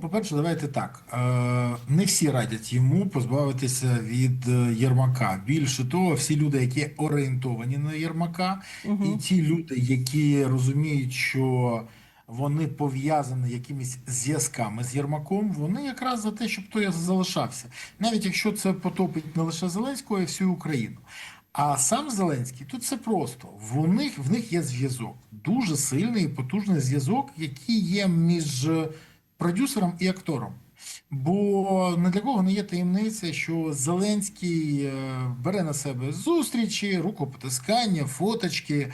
по-перше, давайте так. Е, Не всі радять йому позбавитися від е, Єрмака. Більше того, всі люди, які орієнтовані на Єрмака, і ті люди, які розуміють, що вони пов'язані якимись зв'язками з Єрмаком, вони якраз за те, щоб той залишався. Навіть якщо це потопить не лише Зеленського, а й всю Україну. А сам Зеленський тут все просто. В них в них є зв'язок, дуже сильний і потужний зв'язок, який є між продюсером і актором. Бо не для кого не є таємниця, що Зеленський е, бере на себе зустрічі, рукопотискання, фоточки,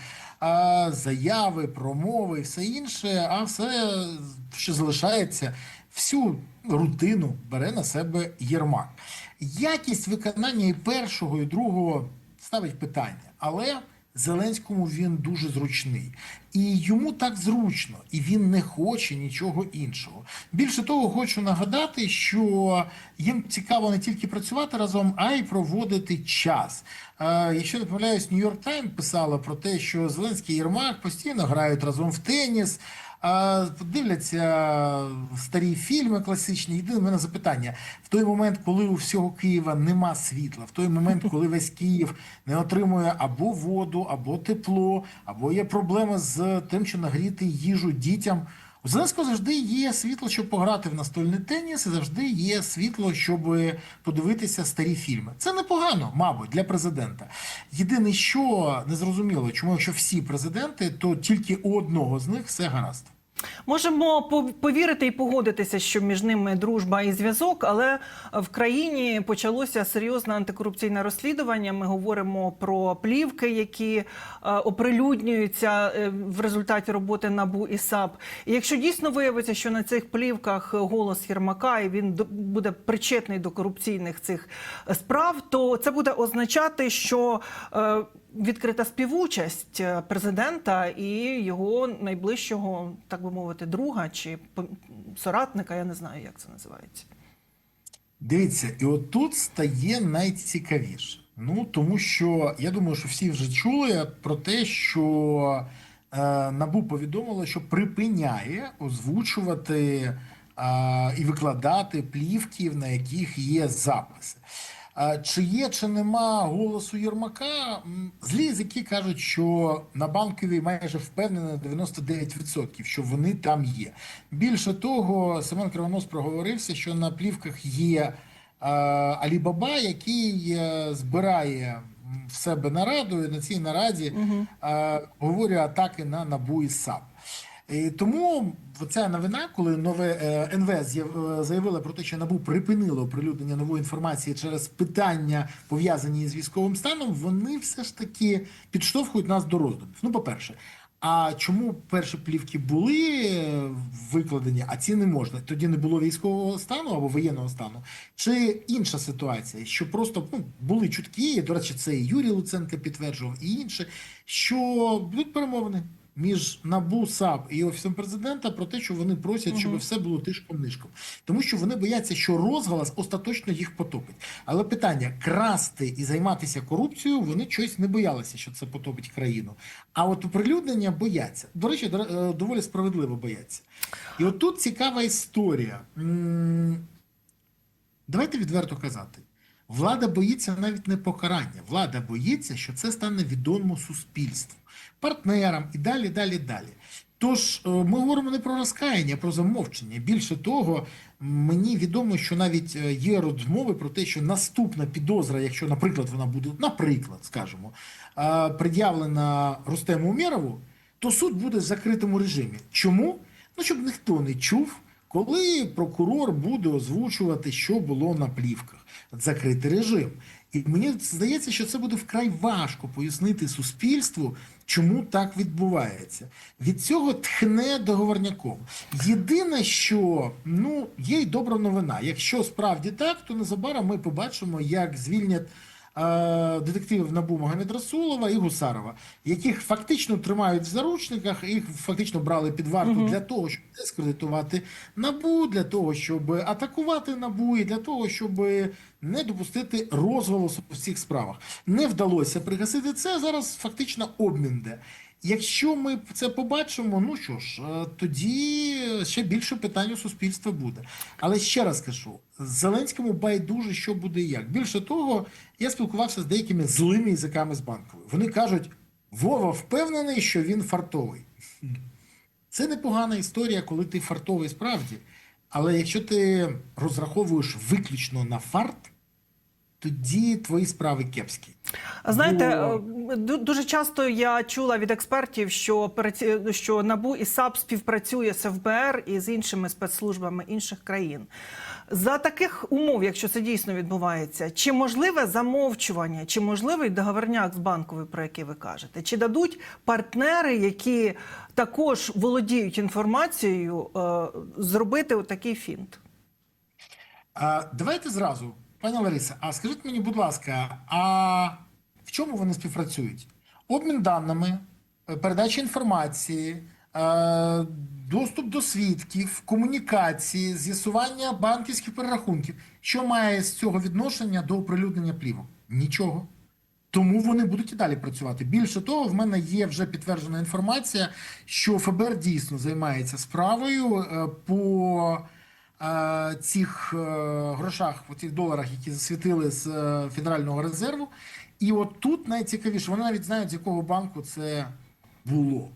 заяви, промови і все інше, а все, що залишається, всю рутину бере на себе Єрмак. Якість виконання і першого, і другого ставить питання, але Зеленському він дуже зручний. І йому так зручно, і він не хоче нічого іншого. Більше того, хочу нагадати, що їм цікаво не тільки працювати разом, а й проводити час. Е, якщо не помиляюсь, Нью-Йорк Тайм писала про те, що Зеленський і Єрмак постійно грають разом в теніс. А, Дивляться старі фільми класичні. Єдине в мене запитання: в той момент, коли у всього Києва нема світла, в той момент, коли весь Київ не отримує або воду, або тепло, або є проблеми з тим, що нагріти їжу дітям. У Зеленського завжди є світло, щоб пограти в настольний теніс, і завжди є світло, щоб подивитися старі фільми. Це непогано, мабуть, для президента. Єдине, що незрозуміло, чому якщо всі президенти, то тільки у одного з них все гаразд. Можемо по- повірити і погодитися, що між ними дружба і зв'язок, але в країні почалося серйозне антикорупційне розслідування. Ми говоримо про плівки, які е, оприлюднюються е, в результаті роботи НАБУ і САП. І якщо дійсно виявиться, що на цих плівках голос Єрмака і він буде причетний до корупційних цих е, справ, то це буде означати, що відкрита співучасть е, президента і його найближчого, так би мовити, друга чи соратника. Я не знаю, як це називається. Дивіться, і от тут стає найцікавіше. Ну тому що я думаю, що всі вже чули про те, що е, Набу повідомило, що припиняє озвучувати е, і викладати плівки, на яких є записи. Чи є, чи нема голосу Єрмака? Злі язики кажуть, що на банковій майже впевнено на 99%, що вони там є. Більше того, Семен Кривонос проговорився, що на плівках є е, Алібаба, який е, збирає в себе нараду, і на цій нараді е, говорю атаки на НАБУ і САП. І тому ця новина, коли нове е, НВ е, заявила про те, що НАБУ припинило оприлюднення нової інформації через питання, пов'язані з військовим станом, вони все ж таки підштовхують нас до роздумів. Ну, по-перше, а чому перші плівки були е, викладені, а ці не можна? Тоді не було військового стану або воєнного стану? Чи інша ситуація, що просто ну, були чутки, до речі, це і Юрій Луценко підтверджував, і інше, що будуть перемовини між НАБУ, САП і офісом президента про те, що вони просять, щоб все було тишком нишком, тому що вони бояться, що розголос остаточно їх потопить. Але питання красти і займатися корупцією вони щось не боялися, що це потопить країну. А от оприлюднення бояться. До речі, е, доволі справедливо бояться. І от тут цікава історія. Давайте відверто казати. Влада боїться навіть не покарання. Влада боїться, що це стане відомо суспільству, партнерам і далі, далі, далі. Тож е, ми говоримо не про розкаяння, а про замовчення. Більше того, мені відомо, що навіть е, є розмови про те, що наступна підозра, якщо, наприклад, вона буде, наприклад, скажімо, е, пред'явлена Рустему Умєрову, то суд буде в закритому режимі. Чому? Ну, щоб ніхто не чув, коли прокурор буде озвучувати, що було на плівках, закритий режим. І мені здається, що це буде вкрай важко пояснити суспільству, чому так відбувається. Від цього тхне договорняком. Єдине, що ну є й добра новина. Якщо справді так, то незабаром ми побачимо, як звільнять детективів НАБУ Магомед Расулова і Гусарова, яких фактично тримають в заручниках, їх фактично брали під варту для того, щоб дискредитувати НАБУ, для того, щоб атакувати НАБУ і для того, щоб не допустити розголосу в цих справах. Не вдалося пригасити це. Зараз фактично обмін де. Якщо ми це побачимо, ну що ж, е, тоді ще більше питань у суспільства буде. Але ще раз кажу: Зеленському байдуже, що буде і як. Більше того, я спілкувався з деякими злими язиками з банкової. Вони кажуть: Вова впевнений, що він фартовий. Це непогана історія, коли ти фартовий справді. Але якщо ти розраховуєш виключно на фарт, тоді твої справи кепські. Знаєте, Бо- е, дуже часто я чула від експертів, що що НАБУ і САП співпрацює з ФБР і з іншими спецслужбами інших країн. За таких умов, якщо це дійсно відбувається, чи можливе замовчування, чи можливий договорняк з банковою, про який ви кажете? Чи дадуть партнери, які також володіють інформацією, е, зробити отакий фінт? Давайте зразу, пані Лариса, а скажіть мені, будь ласка, а в чому вони співпрацюють? Обмін даними, е, передача інформації, е, доступ до свідків, комунікації, з'ясування банківських перерахунків. Що має з цього відношення до оприлюднення плівок? Нічого. Тому вони будуть і далі працювати. Більше того, в мене є вже підтверджена інформація, що ФБР дійсно займається справою е, по цих е, грошах, по цих доларах, які засвітили з е, Федерального резерву. І от тут найцікавіше, вони навіть знають, з якого банку це було.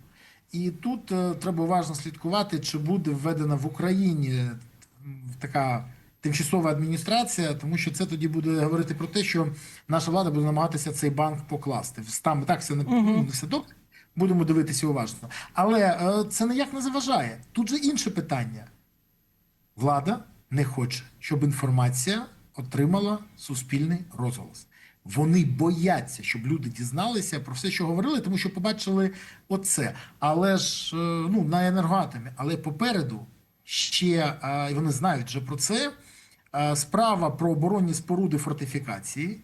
І тут е, треба уважно слідкувати, чи буде введена в Україні така тимчасова адміністрація, тому що це тоді буде говорити про те, що наша влада буде намагатися цей банк покласти. Там так все не, не все добре. Будемо дивитися уважно. Але е, це ніяк не заважає. Тут же інше питання. Влада не хоче, щоб інформація отримала суспільний розголос. Вони бояться, щоб люди дізналися про все, що говорили, тому що побачили оце. Але ж е, ну на енергоатомі, але попереду ще е, і вони знають вже про це. е, Справа про оборонні споруди фортифікації.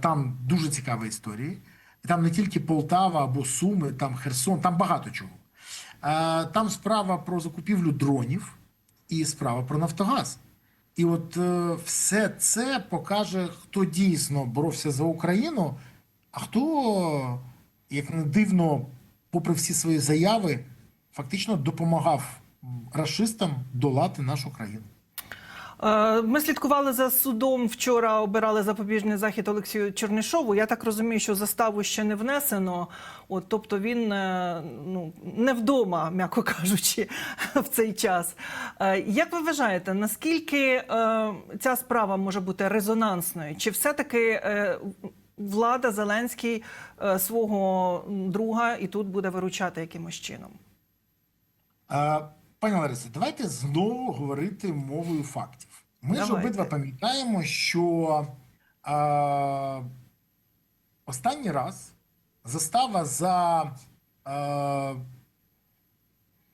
Там дуже цікава історія. Там не тільки Полтава або Суми, там Херсон, там багато чого. Там справа про закупівлю дронів і справа про Нафтогаз. І от е, все це покаже, хто дійсно боровся за Україну, а хто, як не дивно, попри всі свої заяви, фактично допомагав расистам долати нашу країну. Е, Ми слідкували за судом. Вчора обирали запобіжний захід Олексію Чернишову. Я так розумію, що заставу ще не внесено. От, тобто він е, ну, не вдома, м'яко кажучи, в цей час. Е, Як ви вважаєте, наскільки ця справа може бути резонансною? Чи все-таки влада Зеленський свого друга і тут буде виручати якимось чином? Е, Пані Ларисо, давайте знову говорити мовою фактів. Ми ж обидва пам'ятаємо, що е, останній раз застава за е,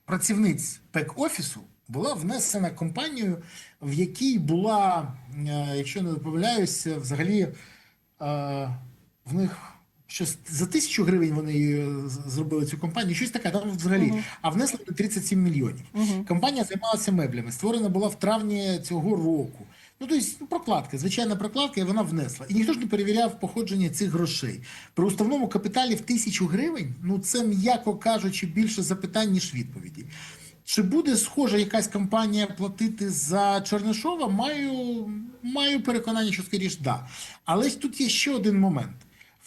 працівниць ПЕК-офісу була внесена компанією, в якій була, е, якщо не помиляюся, взагалі е, в них щось за тисячу гривень вони е, зробили цю компанію, щось таке, там взагалі, а внесли 37 мільйонів. Компанія займалася меблями, створена була в травні цього року. Ну, тобто, ну, прокладка, звичайна прокладка, і вона внесла. І ніхто ж не перевіряв походження цих грошей. При уставному капіталі в тисячу гривень, ну це, м'яко кажучи, більше запитань, ніж відповіді. Чи буде схожа якась компанія платити за Чернишова? Маю, маю переконання, що скоріш да. Але тут є ще один момент.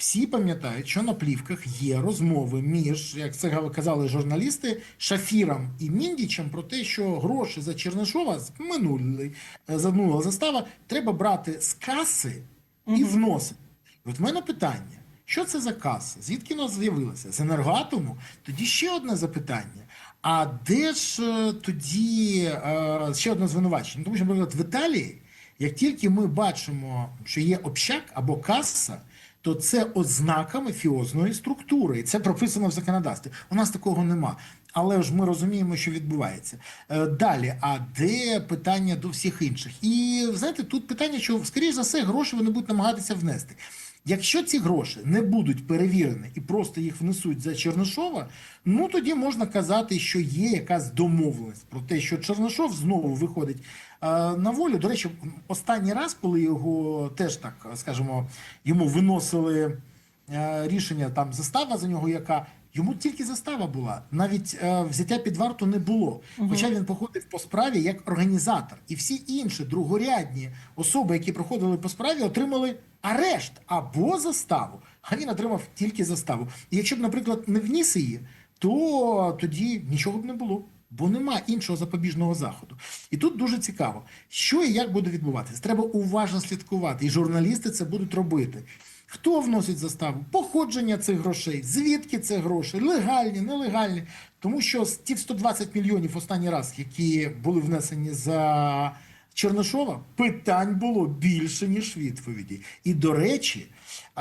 Всі пам'ятають, що на плівках є розмови між, як це казали журналісти, Шафіром і Міндічем про те, що гроші за Чернишова з минулої за минула застава треба брати з каси і вносити. І От в мене питання: що це за каса? Звідки вона з'явилася? З енергоатому? Тоді ще одне запитання. А де ж е, тоді е, ще одне звинувачення? Тому що, наприклад, в Італії, як тільки ми бачимо, що є общак або каса, то це ознака мафіозної структури, і це прописано в законодавстві. У нас такого нема. Але ж ми розуміємо, що відбувається. Е, Далі, а де питання до всіх інших? І знаєте, тут питання, що скоріш за все гроші вони будуть намагатися внести. Якщо ці гроші не будуть перевірені і просто їх внесуть за Чернишова, ну тоді можна казати, що є якась домовленість про те, що Чернишов знову виходить на волю. До речі, останній раз, коли його теж так скажімо, йому виносили е, рішення там застава за нього, яка Йому тільки застава була, навіть е, взяття під варту не було. Хоча він походив по справі як організатор, і всі інші другорядні особи, які проходили по справі, отримали арешт або заставу. А він отримав тільки заставу. І якщо б, наприклад, не вніс її, то тоді нічого б не було. Бо нема іншого запобіжного заходу. І тут дуже цікаво, що і як буде відбуватися. Треба уважно слідкувати, і журналісти це будуть робити. Хто вносить заставу? Походження цих грошей, звідки це гроші, легальні, нелегальні. Тому що з тих 120 мільйонів останній раз, які були внесені за Чернишова, питань було більше, ніж відповідей. І до речі,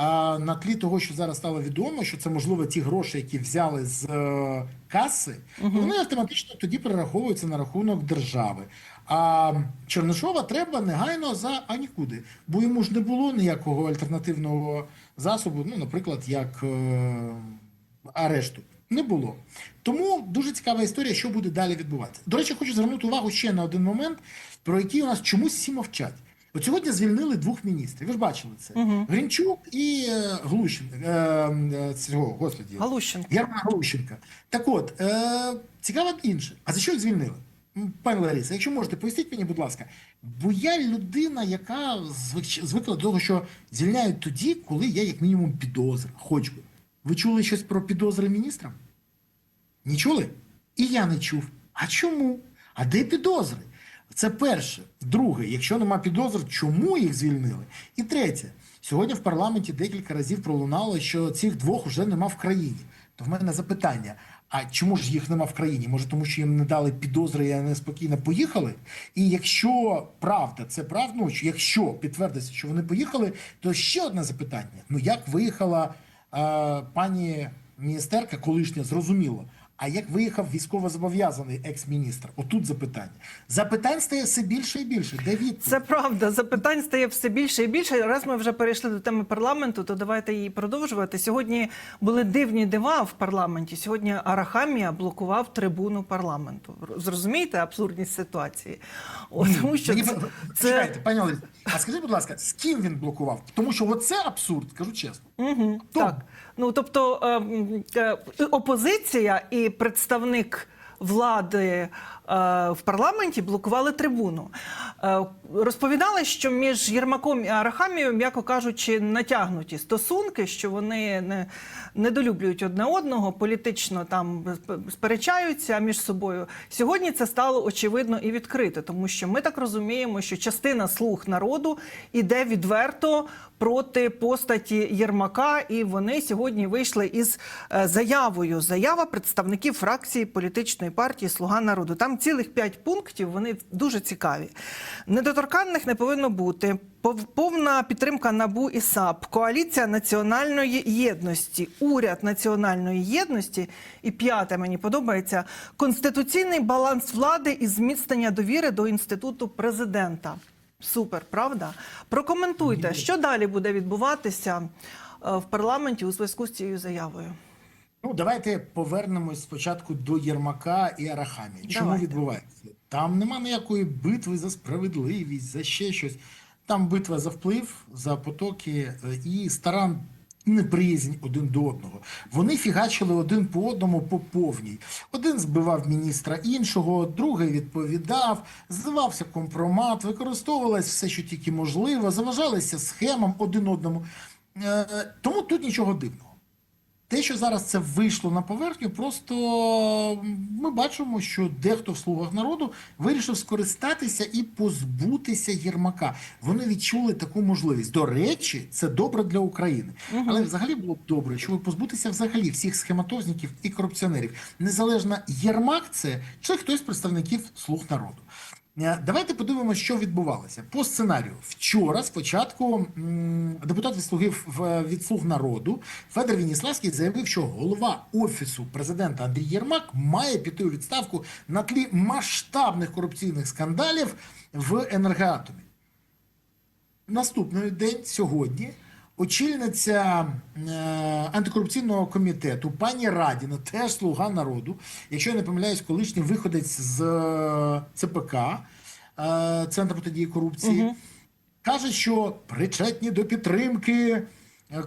а, на тлі того, що зараз стало відомо, що це можливо ті гроші, які взяли з е, каси, вони автоматично тоді перераховуються на рахунок держави. А Чернишова треба негайно за а нікуди, бо йому ж не було ніякого альтернативного засобу, ну, наприклад, як е, арешту. Не було. Тому дуже цікава історія, що буде далі відбуватися. До речі, хочу звернути увагу ще на один момент, про який у нас чомусь всі мовчать. От сьогодні звільнили двох міністрів. Ви ж бачили це: Гринчук і е, Глущенко. Е, цього, господі, Галущенко. Германа Глущенка. Так от, е, цікаво інше. А за що їх звільнили? Пане Лариса, якщо можете, поясніть мені, будь ласка. Бо я людина, яка звикла до того, що звільняють тоді, коли є як мінімум підозра. Хоч би. Ви чули щось про підозри міністрам? Не чули? І я не чув. А чому? А де підозри? Це перше. Друге, якщо нема підозр, чому їх звільнили? І третє, сьогодні в парламенті декілька разів пролунало, що цих двох вже нема в країні. То в мене запитання: а чому ж їх нема в країні? Може, тому що їм не дали підозри, і вони спокійно поїхали? І якщо правда, це правда, ну, якщо підтвердиться, що вони поїхали, то ще одне запитання: ну як виїхала е, пані міністерка, колишня, зрозуміло. А як виїхав військовозобов'язаний екс-міністр? Отут запитання. Запитань стає все більше і більше. Де відповідь? Це правда. Запитань стає все більше і більше. Раз ми вже перейшли до теми парламенту, то давайте її продовжувати. Сьогодні були дивні дива в парламенті. Сьогодні Арахамія блокував трибуну парламенту. Зрозумієте абсурдність ситуації? О, тому що Мені це, це Чекайте, пані Олесі, а скажіть, будь ласка, з ким він блокував? Тому що оце абсурд, кажу чесно. Угу, так. Ну тобто е, е, опозиція і представник влади в парламенті блокували трибуну. Е, розповідали, що між Єрмаком і Арахамією, м'яко кажучи, натягнуті стосунки, що вони не недолюблюють одне одного, політично там сперечаються між собою. Сьогодні це стало очевидно і відкрито, тому що ми так розуміємо, що частина слуг народу іде відверто проти постаті Єрмака, і вони сьогодні вийшли із е, заявою. Заява представників фракції політичної партії Слуга народу. Там цілих п'ять пунктів. Вони дуже цікаві. Недоторканних не повинно бути. Пов- Повна підтримка НАБУ і САП, коаліція національної єдності, уряд національної єдності. І п'яте мені подобається конституційний баланс влади і зміцнення довіри до інституту президента. Супер, правда? Прокоментуйте, що далі буде відбуватися е, в парламенті у зв'язку з цією заявою. Ну, давайте повернемось спочатку до Єрмака і Арахамії. Чому Давайте. відбувається? Там нема ніякої битви за справедливість, за ще щось. Там битва за вплив, за потоки е, і стара неприязнь один до одного. Вони фігачили один по одному по повній. Один збивав міністра іншого, другий відповідав, здавався компромат, використовувалось все, що тільки можливо, заважалися схемам один одному. Е, Тому тут нічого дивного. Те, що зараз це вийшло на поверхню, просто ми бачимо, що дехто в слугах народу вирішив скористатися і позбутися Єрмака. Вони відчули таку можливість. До речі, це добре для України. Але взагалі було б добре, щоб позбутися взагалі всіх схематозників і корупціонерів. Незалежно Єрмак це чи хтось з представників слуг народу. Е, Давайте подивимося, що відбувалося по сценарію. Вчора спочатку депутат від слуги від слуг народу Федор Вініславський заявив, що голова офісу президента Андрій Єрмак має піти у відставку на тлі масштабних корупційних скандалів в енергоатомі. Наступний день сьогодні очільниця е, антикорупційного комітету пані Радіна, теж слуга народу, якщо я не помиляюсь, колишній виходець з е, ЦПК е, Центру протидії корупції, каже, що причетні до підтримки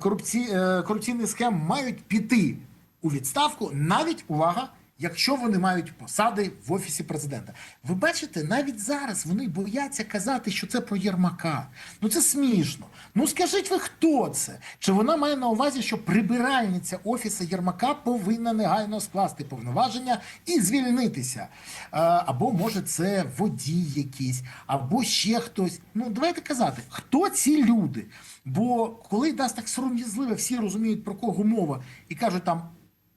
корупці... корупційних схем мають піти у відставку, навіть увага. Якщо вони мають посади в офісі президента, ви бачите, навіть зараз вони бояться казати, що це про Єрмака. Ну це смішно. Ну скажіть ви, хто це? Чи вона має на увазі, що прибиральниця офісу Єрмака повинна негайно скласти повноваження і звільнитися? Е, Або може це водій якийсь, або ще хтось. Ну давайте казати, хто ці люди? Бо коли дасть так сором'язливо, всі розуміють про кого мова і кажуть там.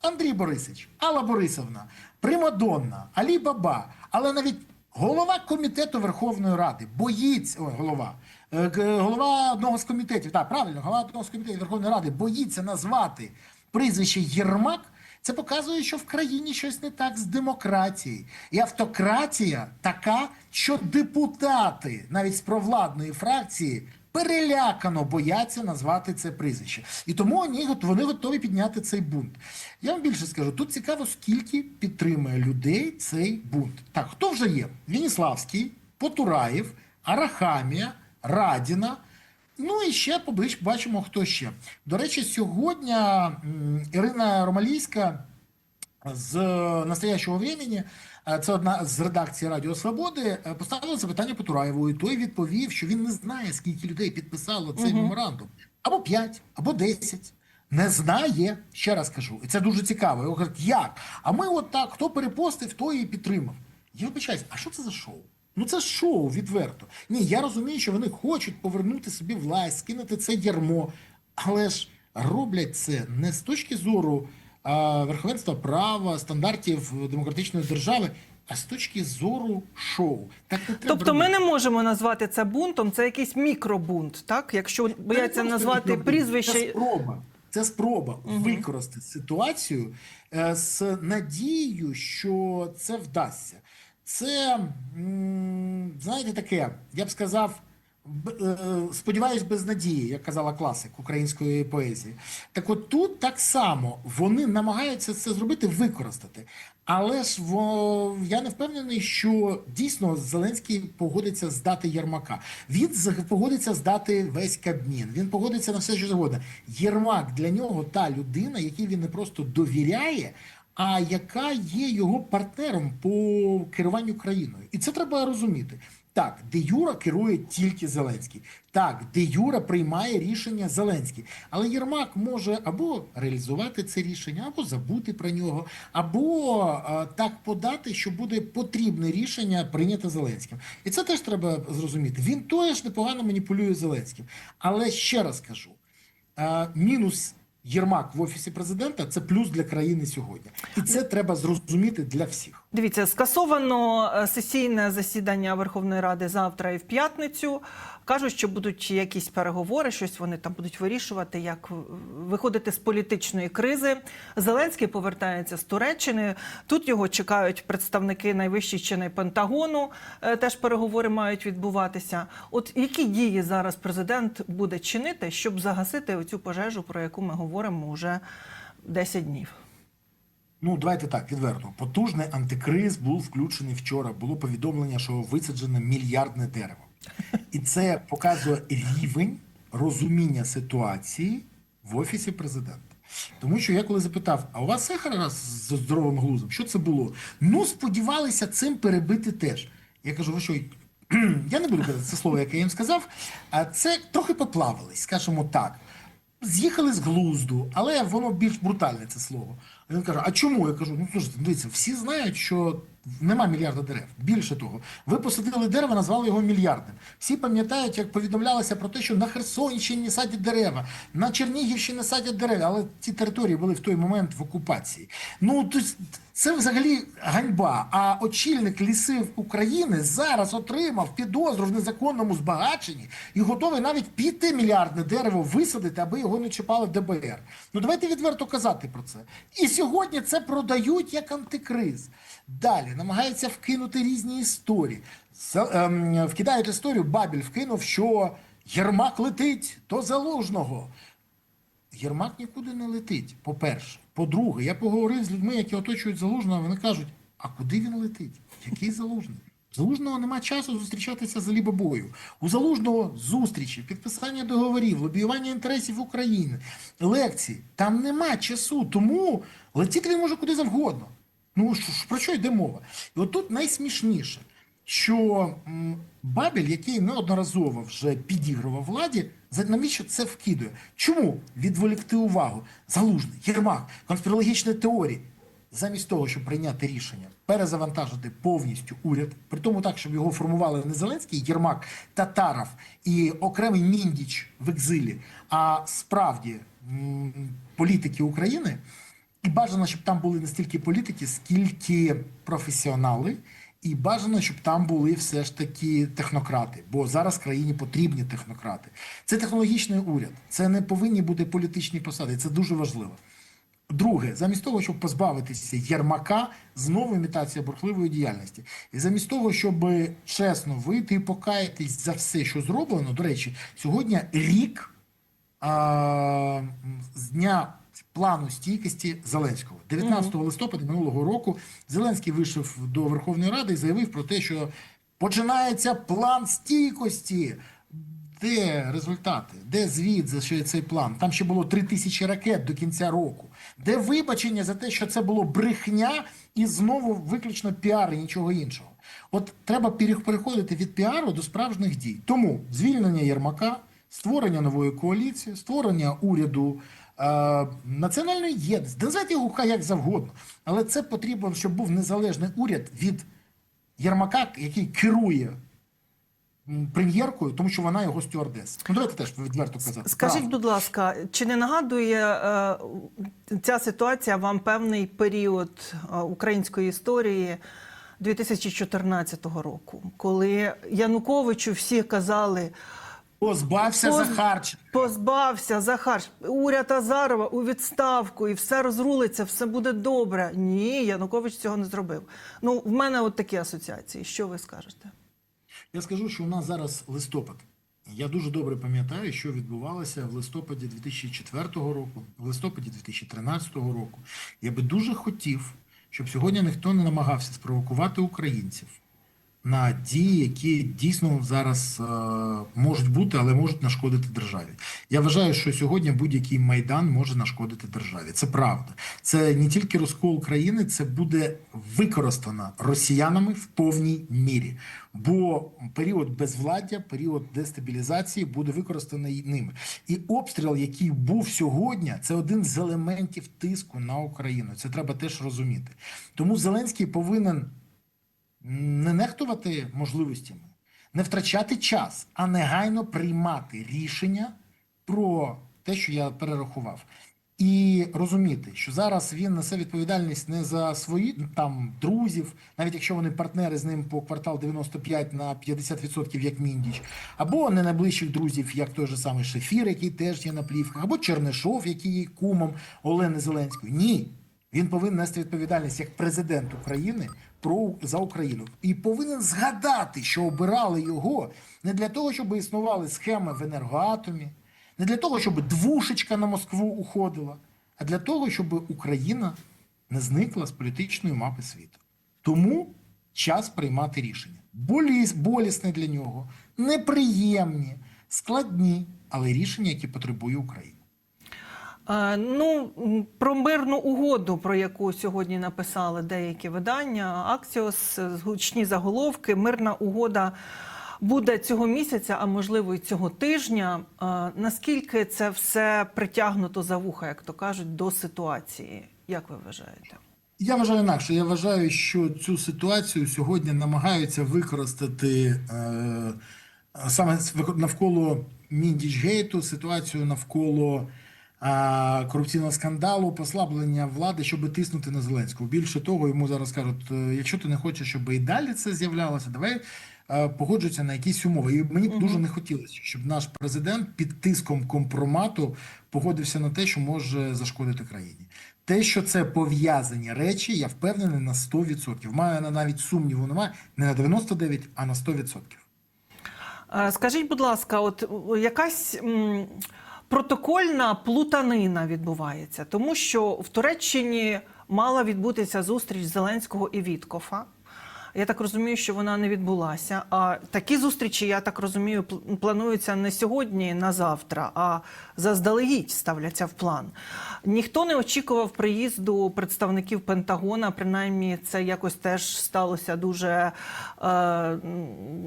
Андрій Борисович, Алла Борисовна, Примадонна, Алі Баба, але навіть голова комітету Верховної Ради боїться, ой, голова, е, голова одного з комітетів, так, правильно, голова одного з комітетів Верховної Ради боїться назвати прізвище Єрмак. Це показує, що в країні щось не так з демократією. І автократія така, що депутати навіть з провладної фракції перелякано бояться назвати це прізвище. І тому вони, гот- вони готові підняти цей бунт. Я вам більше скажу, тут цікаво, скільки підтримує людей цей бунт. Так, хто вже є? Вініславський, Потураєв, Арахамія, Радіна. Ну і ще поближче бачимо, хто ще. До речі, сьогодні Ірина Ромалійська з настоящого времени, е, це одна з редакцій Радіо Свободи, е, поставила запитання Потураєву, і той відповів, що він не знає, скільки людей підписало цей меморандум. Або 5, або 10. Не знає, ще раз кажу. І це дуже цікаво. Його кажуть, як? А ми от так, хто перепостив, той і підтримав. Я вибачаюсь, а що це за шоу? Ну це ж шоу відверто. Ні, я розумію, що вони хочуть повернути собі власть, скинути це ярмо, але ж роблять це не з точки зору верховенства права, стандартів демократичної держави, а з точки зору шоу. Так не треба Тобто ми не можемо назвати це бунтом, це якийсь мікробунт, так? Якщо бояться назвати мікробунт, Це прізвище. спроба. Це спроба використати ситуацію е, з надією, що це вдасться. Це, знаєте, таке, я б сказав, сподіваюсь, без надії, як казала класик української поезії. Так от тут так само вони намагаються це зробити, використати. Але ж во, я не впевнений, що дійсно Зеленський погодиться здати Єрмака. Він погодиться здати весь Кабмін. Він погодиться на все, що завгодно. Єрмак для нього та людина, якій він не просто довіряє, а яка є його партнером по керуванню країною. І це треба розуміти. Так, де Юра керує тільки Зеленський. Так, де Юра приймає рішення Зеленський. Але Єрмак може або реалізувати це рішення, або забути про нього, або а, так подати, що буде потрібне рішення прийняте Зеленським. І це теж треба зрозуміти. Він теж непогано маніпулює Зеленським. Але ще раз кажу: а, мінус Єрмак в офісі президента це плюс для країни сьогодні. І це треба зрозуміти для всіх. Дивіться, скасовано е, сесійне засідання Верховної Ради завтра і в п'ятницю. Кажуть, що будуть якісь переговори, щось вони там будуть вирішувати, як виходити з політичної кризи. Зеленський повертається з Туреччини. Тут його чекають представники найвищих чиней Пентагону. Е, Теж переговори мають відбуватися. От які дії зараз президент буде чинити, щоб загасити оцю пожежу, про яку ми говоримо вже 10 днів? Ну, давайте так, відверто. Потужний антикриз був включений вчора. Було повідомлення, що висаджено мільярдне дерево. І це показує рівень розуміння ситуації в офісі президента. Тому що я коли запитав, а у вас все гаразд з здоровим глузом? Що це було? Ну, сподівалися цим перебити теж. Я кажу, ви що, я не буду казати це слово, яке я їм сказав, а це трохи поплавились, скажімо так. З'їхали з глузду, але воно більш брутальне це слово. Він каже: А чому? Я кажу: ну слушайте, дивіться, всі знають, що нема мільярда дерев. Більше того, ви посадили дерево, назвали його мільярдним. Всі пам'ятають, як повідомлялося про те, що на Херсонщині садять дерева, на Чернігівщині садять дерева, але ці території були в той момент в окупації. Ну це взагалі ганьба. А очільник лісів України зараз отримав підозру в незаконному збагаченні і готовий навіть піти мільярдне дерево висадити, аби його не чіпали ДБР. Ну давайте відверто казати про це. І сьогодні це продають як антикриз. Далі намагаються вкинути різні історії. Ем, вкидають історію, Бабіль вкинув, що Єрмак летить до залужного. Єрмак нікуди не летить, по-перше. По-друге, я поговорив з людьми, які оточують залужного, вони кажуть, а куди він летить? Який залужний? Залужного нема часу зустрічатися з Алібабою. У Залужного зустрічі, підписання договорів, лобіювання інтересів України, лекції. Там нема часу, тому летіти він може куди завгодно. Ну про що йде мова? І от тут найсмішніше, що Бабель, який неодноразово вже підігрував владі, навіщо це вкидує? Чому відволікти увагу? Залужний, Єрмак, конспірологічні теорії. Замість того, щоб прийняти рішення, перезавантажити повністю уряд, при тому так, щоб його формували не Зеленський, Єрмак, Татаров і окремий міндіч в екзилі, а справді політики України. І бажано, щоб там були не стільки політики, скільки професіонали, і бажано, щоб там були все ж таки технократи. Бо зараз країні потрібні технократи. Це технологічний уряд, це не повинні бути політичні посади. Це дуже важливо. Друге, замість того, щоб позбавитися Єрмака, знову імітація бурхливої діяльності. І замість того, щоб чесно вийти і покаятись за все, що зроблено. До речі, сьогодні рік а, з дня плану стійкості Зеленського. 19 листопада минулого року Зеленський вийшов до Верховної Ради і заявив про те, що починається план стійкості. Де результати? Де звіт за що цей план? Там ще було три тисячі ракет до кінця року. Де вибачення за те, що це було брехня і знову виключно піар і нічого іншого. От треба перех- переходити від піару до справжніх дій. Тому звільнення Єрмака, створення нової коаліції, створення уряду. Е, Національної єдності, називайте його хай як завгодно, але це потрібно, щоб був незалежний уряд від Єрмака, який керує прем'єркою, тому що вона його стюардес. Ну давайте теж відверто казати. Скажіть, Правда. будь ласка, чи не нагадує е, ця ситуація вам певний період е, української історії 2014 року, коли Януковичу всі казали. Позбався Поз- Захарченка. Позбався Захар, уряд Азарова у відставку, і все розрулиться, все буде добре. Ні, Янукович цього не зробив. Ну, в мене от такі асоціації. Що ви скажете? Я скажу, що у нас зараз листопад. Я дуже добре пам'ятаю, що відбувалося в листопаді 2004 року, в листопаді 2013 року. Я би дуже хотів, щоб сьогодні ніхто не намагався спровокувати українців на дії, які дійсно зараз е, можуть бути, але можуть нашкодити державі. Я вважаю, що сьогодні будь-який майдан може нашкодити державі. Це правда. Це не тільки розкол країни, це буде використано росіянами в повній мірі. Бо період безвладдя, період дестабілізації буде використаний ними. І обстріл, який був сьогодні, це один з елементів тиску на Україну. Це треба теж розуміти. Тому Зеленський повинен не нехтувати можливостями, не втрачати час, а негайно приймати рішення про те, що я перерахував. І розуміти, що зараз він несе відповідальність не за свої там друзів, навіть якщо вони партнери з ним по квартал 95 на 50% як міндіч, або не найближчих друзів, як той же самий Шефір, який теж є на плівках, або Чернишов, який є кумом Олени Зеленської. Ні, він повинен нести відповідальність як президент України про за Україну і повинен згадати, що обирали його не для того, щоб існували схеми в енергоатомі, не для того, щоб двушечка на Москву уходила, а для того, щоб Україна не зникла з політичної мапи світу. Тому час приймати рішення. Боліс, болісне для нього, неприємні, складні, але рішення, які потребує Україна. Ну, про мирну угоду, про яку сьогодні написали деякі видання, Аксіос, е, гучні заголовки. Мирна угода буде цього місяця, а можливо і цього тижня. Наскільки це все притягнуто за вуха, як то кажуть, до ситуації? Як ви вважаєте? Я вважаю інакше. Я вважаю, що цю ситуацію сьогодні намагаються використати е, саме навколо Міндічгейту, ситуацію навколо корупційного скандалу, послаблення влади, щоб тиснути на Зеленського. Більше того, йому зараз кажуть: е, якщо ти не хочеш, щоб і далі це з'являлося, давай. е, Погоджуються на якісь умови, і мені б дуже не хотілося, щоб наш президент під тиском компромату погодився на те, що може зашкодити країні. Те, що це пов'язані речі, я впевнений на 100%. Маю на- навіть сумніву немає не на 99, а на 100%. Е, Скажіть, будь ласка, от якась м, протокольна плутанина відбувається, тому що в Туреччині мала відбутися зустріч Зеленського і Віткофа. Я так розумію, що вона не відбулася. А такі зустрічі, я так розумію, пл- плануються не сьогодні, на завтра, а заздалегідь ставляться в план. Ніхто не очікував приїзду представників Пентагона. Принаймні, це якось теж сталося дуже е,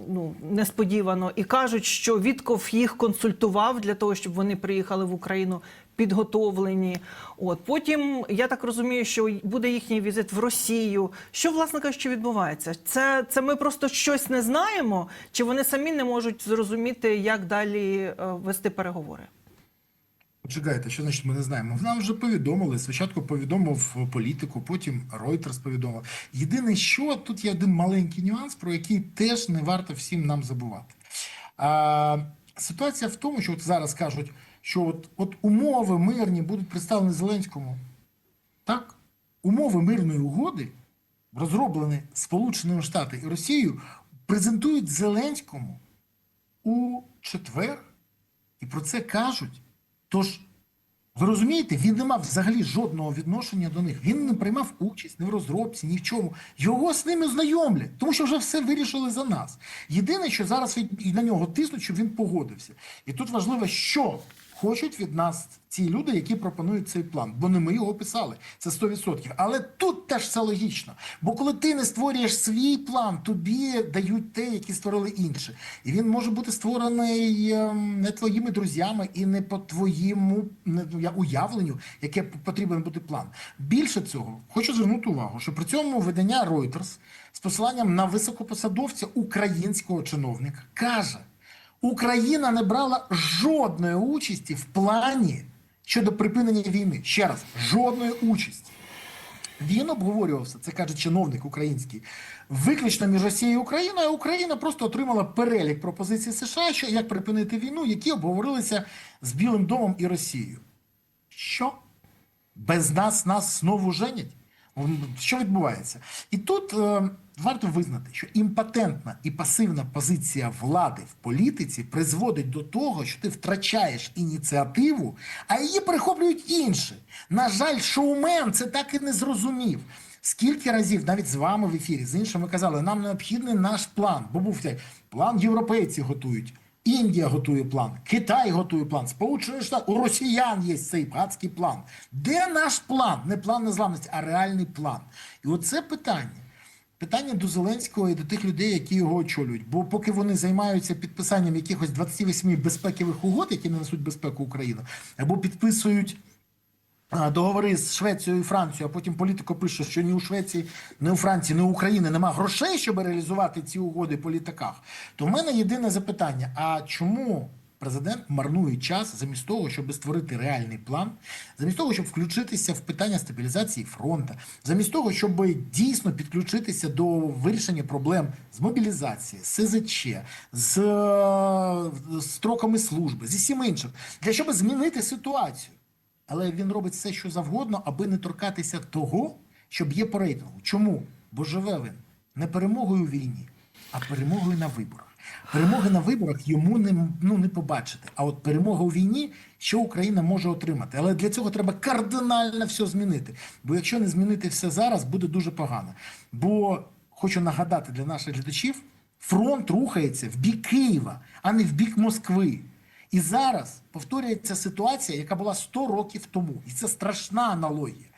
ну, несподівано. І кажуть, що Вітков їх консультував для того, щоб вони приїхали в Україну підготовлені. От потім я так розумію, що буде їхній візит в Росію. Що власне кажучи, відбувається? Це, це ми просто щось не знаємо, чи вони самі не можуть зрозуміти, як далі е, вести переговори? Почекайте, що значить ми не знаємо? Нам вже повідомили. Спочатку повідомив політику, потім Reuters повідомив. Єдине, що тут є один маленький нюанс, про який теж не варто всім нам забувати. А, ситуація в тому, що от зараз кажуть, що от, от умови мирні будуть представлені Зеленському. Так? Умови мирної угоди, розроблені Сполученими Штатами і Росією, презентують Зеленському у четвер. І про це кажуть. Тож, ви розумієте, він не мав взагалі жодного відношення до них. Він не приймав участь ні в розробці, ні в чому. Його з ними знайомлять, тому що вже все вирішили за нас. Єдине, що зараз на нього тиснуть, щоб він погодився. І тут важливо, що хочуть від нас ці люди, які пропонують цей план. Бо не ми його писали. Це 100%. Але тут теж все логічно. Бо коли ти не створюєш свій план, тобі дають те, які створили інші. І він може бути створений ем, не твоїми друзями і не по твоєму ну, уявленню, яке потрібен бути план. Більше цього, хочу звернути увагу, що при цьому видання Reuters з посиланням на високопосадовця українського чиновника каже. Україна не брала жодної участі в плані щодо припинення війни. Ще раз, жодної участі. Він обговорювався, це каже чиновник український, виключно між Росією і Україною, а Україна просто отримала перелік пропозицій США, що як припинити війну, які обговорилися з Білим домом і Росією. Що? Без нас нас знову женять? Що відбувається? І тут е, варто визнати, що імпотентна і пасивна позиція влади в політиці призводить до того, що ти втрачаєш ініціативу, а її перехоплюють інші. На жаль, шоумен це так і не зрозумів. Скільки разів навіть з вами в ефірі з іншими казали, нам необхідний наш план, бо був цей план європейці готують. Індія готує план, Китай готує план, Сполучені Штати, у росіян є цей братський план. Де наш план? Не план незламності, а реальний план. І оце питання. Питання до Зеленського і до тих людей, які його очолюють. Бо поки вони займаються підписанням якихось 28 безпекових угод, які не несуть безпеку України, або підписують договори з Швецією і Францією, а потім політико пише, що ні у Швеції, ні у Франції, ні у України нема грошей, щоб реалізувати ці угоди по літаках. То в мене єдине запитання: а чому президент марнує час замість того, щоб створити реальний план, замість того, щоб включитися в питання стабілізації фронту, замість того, щоб дійсно підключитися до вирішення проблем з мобілізації, СЗЧ, з е, строками служби, зі всім іншим, для щоб змінити ситуацію. Але він робить все, що завгодно, аби не торкатися того, що б'є по рейтингу. Чому? Бо живе він не перемогою у війні, а перемогою на виборах. Перемоги на виборах йому не, ну, не побачити. А от перемога у війні, що Україна може отримати. Але для цього треба кардинально все змінити. Бо якщо не змінити все зараз, буде дуже погано. Бо хочу нагадати для наших глядачів: фронт рухається в бік Києва, а не в бік Москви. І зараз повторюється ситуація, яка була 100 років тому. І це страшна аналогія.